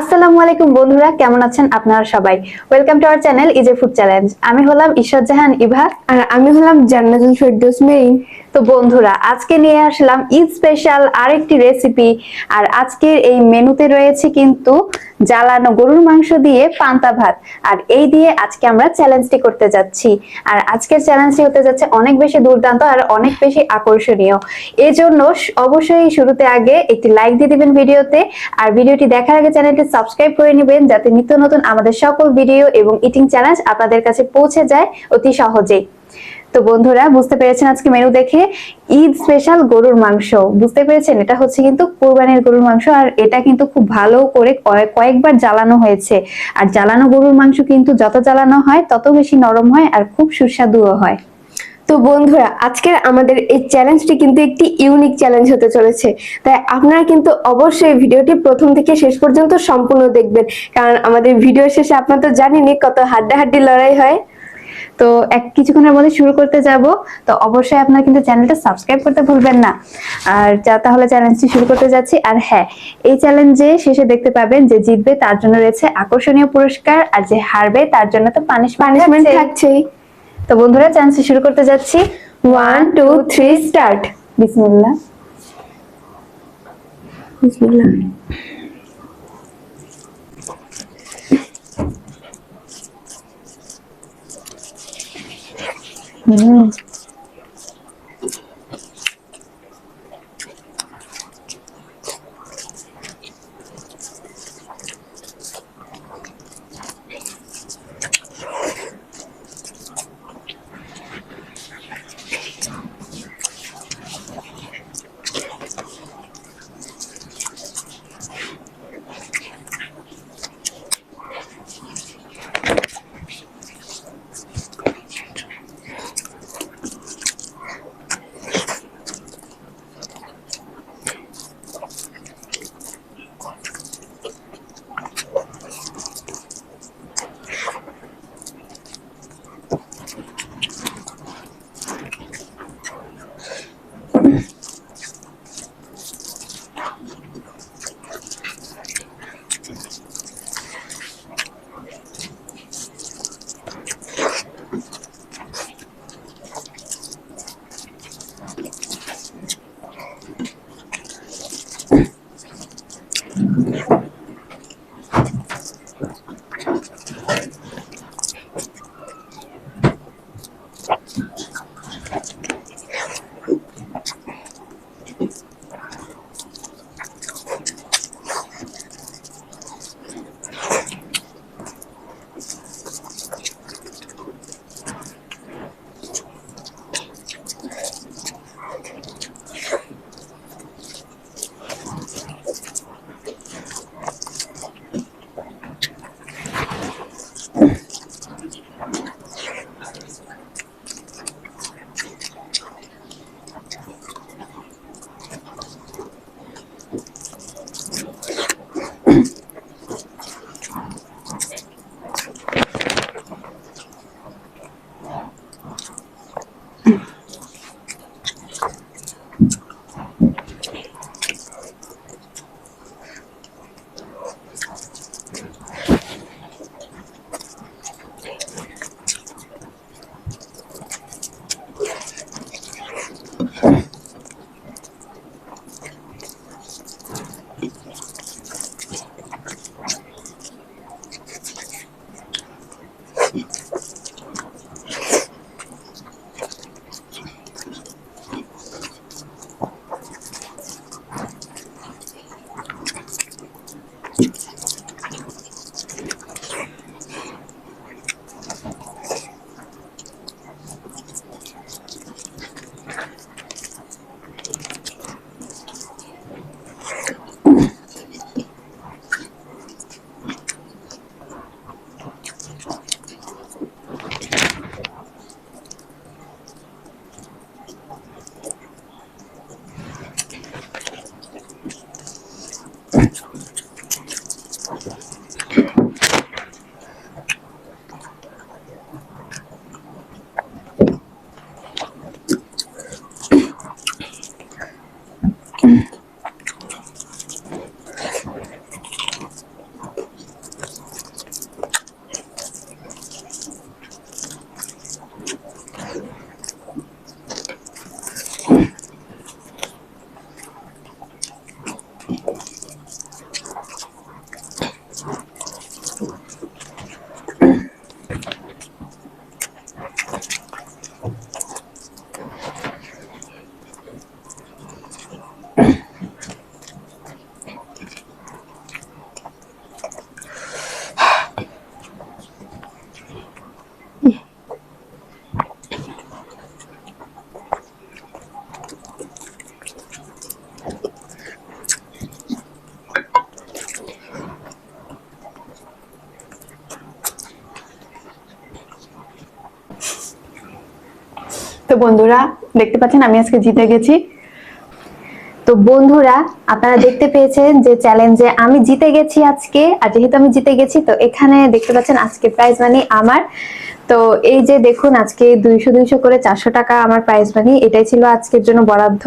আসসালামু আলাইকুম বন্ধুরা, কেমন আছেন আপনারা সবাই? Welcome to our channel ইজে food challenge আমি হলাম ঈশ্বর জাহান ইভা আর আমি হলাম জান্নাতুল ফেরদৌস মেইন তো বন্ধুরা, আজকে নিয়ে আসলাম ঈদ স্পেশাল আরেকটি রেসিপি আর আজকের এই মেনুতে রয়েছে কিন্তু জ্বালানো গরুর মাংস দিয়ে পান্তা ভাত। আর এই দিয়ে আজকে আমরা চ্যালেঞ্জটি করতে যাচ্ছি। আর আজকের চ্যালেঞ্জটি হতে যাচ্ছে অনেক বেশি দুর্দান্ত আর অনেক বেশি আকর্ষণীয়। এজন্য স- অবশ্যই শুরুতে আগে একটি লাইক দিয়ে দিবেন ভিডিওতে। আর ভিডিওটি দেখার আগে চ্যানেলটি সাবস্ক্রাইব করে নেবেন যাতে নিত্য নতুন আমাদের সকল ভিডিও এবং ইটিং চ্যালেঞ্জ আপনাদের কাছে পৌঁছে যায় অতি সহজেই। তো বন্ধুরা, বুঝতে পেরেছেন আজকে মেনু দেখে? ঈদ স্পেশাল গরুর মাংস। বুঝতে পেরেছেন? এটা হচ্ছে কিন্তু কোরবানির গরুর মাংস আর এটা কিন্তু খুব ভালো করে কয়েকবার জ্বালানো হয়েছে। আর জ্বালানো গরুর মাংস কিন্তু যত জ্বালানো হয়, তত বেশি নরম হয় আর খুব সুস্বাদুও হয়। তো বন্ধুরা, আজকের আমাদের এই চ্যালেঞ্জটি কিন্তু একটি ইউনিক চ্যালেঞ্জ হতে চলেছে। তাই আপনারা কিন্তু অবশ্যই ভিডিওটি প্রথম থেকে শেষ পর্যন্ত সম্পূর্ণ দেখবেন। কারণ আমাদের ভিডিও শেষে আপনারা তো জানেনই কত হাড্ডাহাড্ডি লড়াই হয়। তো এক কিছুক্ষণের মধ্যে শুরু করতে যাব। তো অবশ্যই আপনারা কিন্তু চ্যানেলটা সাবস্ক্রাইব করতে ভুলবেন না। আর যা তাহলে চ্যালেঞ্জটি শুরু করতে যাচ্ছি। আর হ্যাঁ এই চ্যালেঞ্জে শেষে দেখতে পাবেন যে জিতবে তার জন্য রয়েছে আকর্ষণীয় পুরস্কার আর যে হারবে তার জন্য তো পানিশমেন্ট পানিশমেন্ট থাকছেই। তো বন্ধুরা চ্যালেঞ্জটি শুরু করতে যাচ্ছি। ওয়ান টু থ্রি স্টার্ট বিসমিল্লাহ। বিসমিল্লাহ। বন্ধুরা, দেখতে পাচ্ছেন, আমি আজকে জিতে গেছি। তো বন্ধুরা, আপনারা দেখতে পেয়েছেন যে চ্যালেঞ্জে আমি জিতে গেছি আজকে, আর যেহেতু আমি জিতে গেছি, তো এখানে দেখতে পাচ্ছেন আজকে প্রাইজ মানি আমার। তো এই যে দেখুন, আজকে দুইশো দুইশো করে চারশো টাকা আমার প্রাইজ মানি এটাই ছিল আজকের জন্য বরাদ্দ।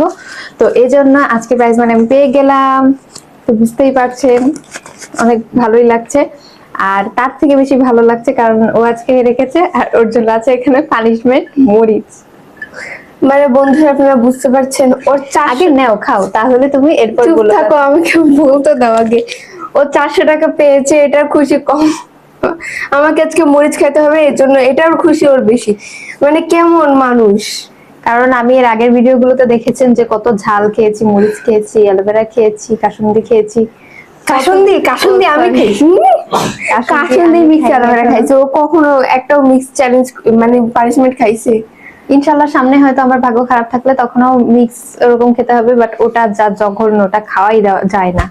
তো এই জন্য আজকে প্রাইজ মানি আমি পেয়ে গেলাম। তো বুঝতেই পারছেন, অনেক ভালোই লাগছে। আর তার থেকে বেশি ভালো লাগছে কারণ ও আজকে রেখেছে আর ওর জন্য আছে এখানে পানিশমেন্ট মরিচ। মানে বন্ধুরা আপনারা বুঝতে পারছেন ওর আগে নেও খাও তাহলে তুমি এরপর চুপ থাকো আমাকে বলতে দাও আগে। ও চারশো টাকা পেয়েছে এটার খুশি কম। আমাকে আজকে মরিচ খেতে হবে এর জন্য এটার খুশি ওর বেশি। মানে কেমন মানুষ? কারণ আমি এর আগের ভিডিওগুলোতে দেখেছেন যে কত ঝাল খেয়েছি মরিচ খেয়েছি অ্যালোভেরা খেয়েছি কাসুন্দি খেয়েছি। কাসুন্দি কাসুন্দি আমি. খাইছি কাসুন্দি মিক্স অ্যালোভেরা। খাইছে। ও কখনো একটাও মিক্স চ্যালেঞ্জ মানে পানিশমেন্ট খাইছে। ইনশাল্লাহ সামনে হয়তো আমার ভাগ্য খারাপ থাকলে তখনও মিক্স ওরকম খেতে হবে বাট ওটা যা জঘন্য ওটা খাওয়াই যায় না।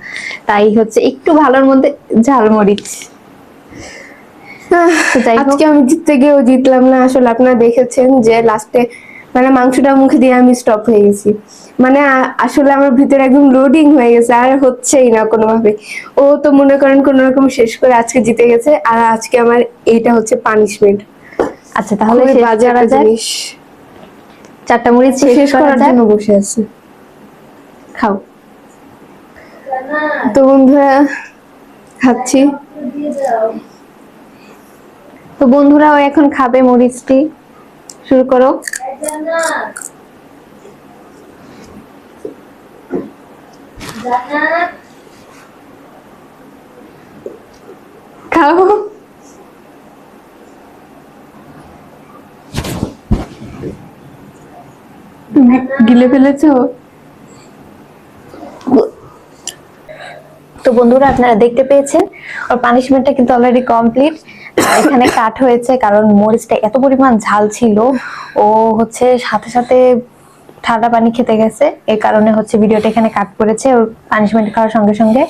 তাই হচ্ছে একটু ভালোর মধ্যে ঝাল মরিচ তো যাই হোক। আজকে আমি জিততে গিয়েও জিতলাম না আসলে আপনারা দেখেছেন যে লাস্টে মানে মাংসটা মুখে দিয়ে আমি স্টপ হয়ে গেছি। মানে আসলে আমার ভিতরে একদম লোডিং হয়ে গেছে আর হচ্ছেই না কোনোভাবে ও তো মনে করেন কোন রকম শেষ করে আজকে জিতে গেছে আর আজকে আমার এইটা হচ্ছে পানিশমেন্ট আচ্ছা তাহলে শেষ বাজে করা জিনিস। চারটা মরিচ শেষ শেষ করার জন্য বসে আছে। খাও। তো বন্ধুরা খাচ্ছি। তো বন্ধুরাও এখন খাবে মরিচটি শুরু করো। খাও তুমি গিলে ফেলেছো? তো বন্ধুরা আপনারা দেখতে পেয়েছেন ওর পানিশমেন্টটা কিন্তু অলরেডি কমপ্লিট এখানে কাট হয়েছে কারণ মরিচটা এত পরিমাণ ঝাল ছিল। ও হচ্ছে সাথে সাথে ঠান্ডা পানি খেতে গেছে। এই কারণে হচ্ছে ভিডিওটা এখানে কাট করেছে ওর পানিশমেন্ট খাওয়ার সঙ্গে সঙ্গে।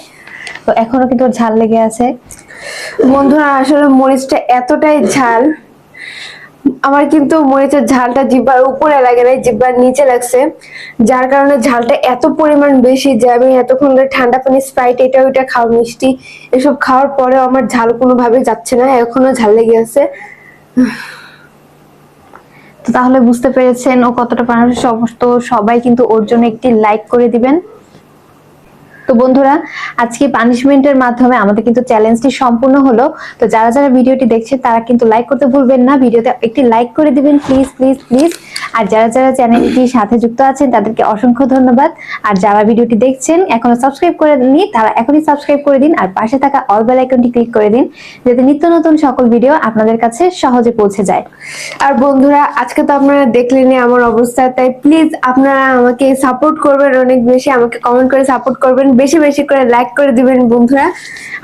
তো এখনও কিন্তু ওর ঝাল লেগে আছে। বন্ধুরা আসলে মরিচটা এতটাই ঝাল। আমার কিন্তু মরিচের ঝালটা জিব্বার উপরে লাগে নাই, জিব্বার নিচে লাগছে। যার কারণে ঝালটা এত পরিমাণ বেশি যে আমি এতক্ষণ ধরে ঠান্ডা পানি, স্প্রাইট, এটা ওইটা খাওয়া মিষ্টি এসব খাওয়ার পরেও আমার ঝাল কোনোভাবে যাচ্ছে না, এখনও ঝাল লেগে আছে। তাহলে বুঝতে পেরেছেন ও কতটা পানি সমস্ত সবাই কিন্তু ওর জন্য একটি লাইক করে দিবেন। তো বন্ধুরা, আজকে পানিশমেন্টের মাধ্যমে আমাদের কিন্তু চ্যালেঞ্জটি সম্পূর্ণ হলো। তো যারা যারা ভিডিওটি দেখছে, তারা কিন্তু লাইক করতে ভুলবেন না। ভিডিওতে একটি লাইক করে দিবেন প্লিজ প্লিজ প্লিজ আর যারা যারা চ্যানেলটির সাথে যুক্ত আছেন, তাদেরকে অসংখ্য ধন্যবাদ। আর যারা ভিডিওটি দেখছেন, এখনও সাবস্ক্রাইব করে নি তারা এখনই সাবস্ক্রাইব করে দিন। আর পাশে থাকা অল বেল আইকনটি ক্লিক করে দিন, যাতে নিত্য নতুন সকল ভিডিও আপনাদের কাছে সহজে পৌঁছে যায়। আর বন্ধুরা, আজকে তো আপনারা দেখলেনই আমার অবস্থা, তাই প্লিজ আপনারা আমাকে সাপোর্ট করবেন অনেক বেশি। আমাকে কমেন্ট করে সাপোর্ট করবেন। বেশি বেশি করে লাইক করে দিবেন বন্ধুরা।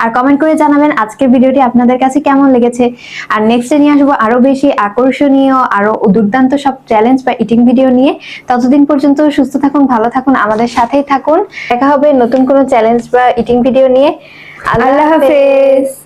আর কমেন্ট করে জানাবেন আজকের ভিডিওটি আপনাদের কাছে কেমন লেগেছে। আর নেক্সটে নিয়ে আসব আরও বেশি আকর্ষণীয় আরও দুর্দান্ত সব চ্যালেঞ্জ বা ইটিং ভিডিও নিয়ে। ততদিন পর্যন্ত সুস্থ থাকুন ভালো থাকুন আমাদের সাথেই থাকুন। দেখা হবে নতুন কোনো চ্যালেঞ্জ বা ইটিং ভিডিও নিয়ে। আল্লাহ হাফেজ।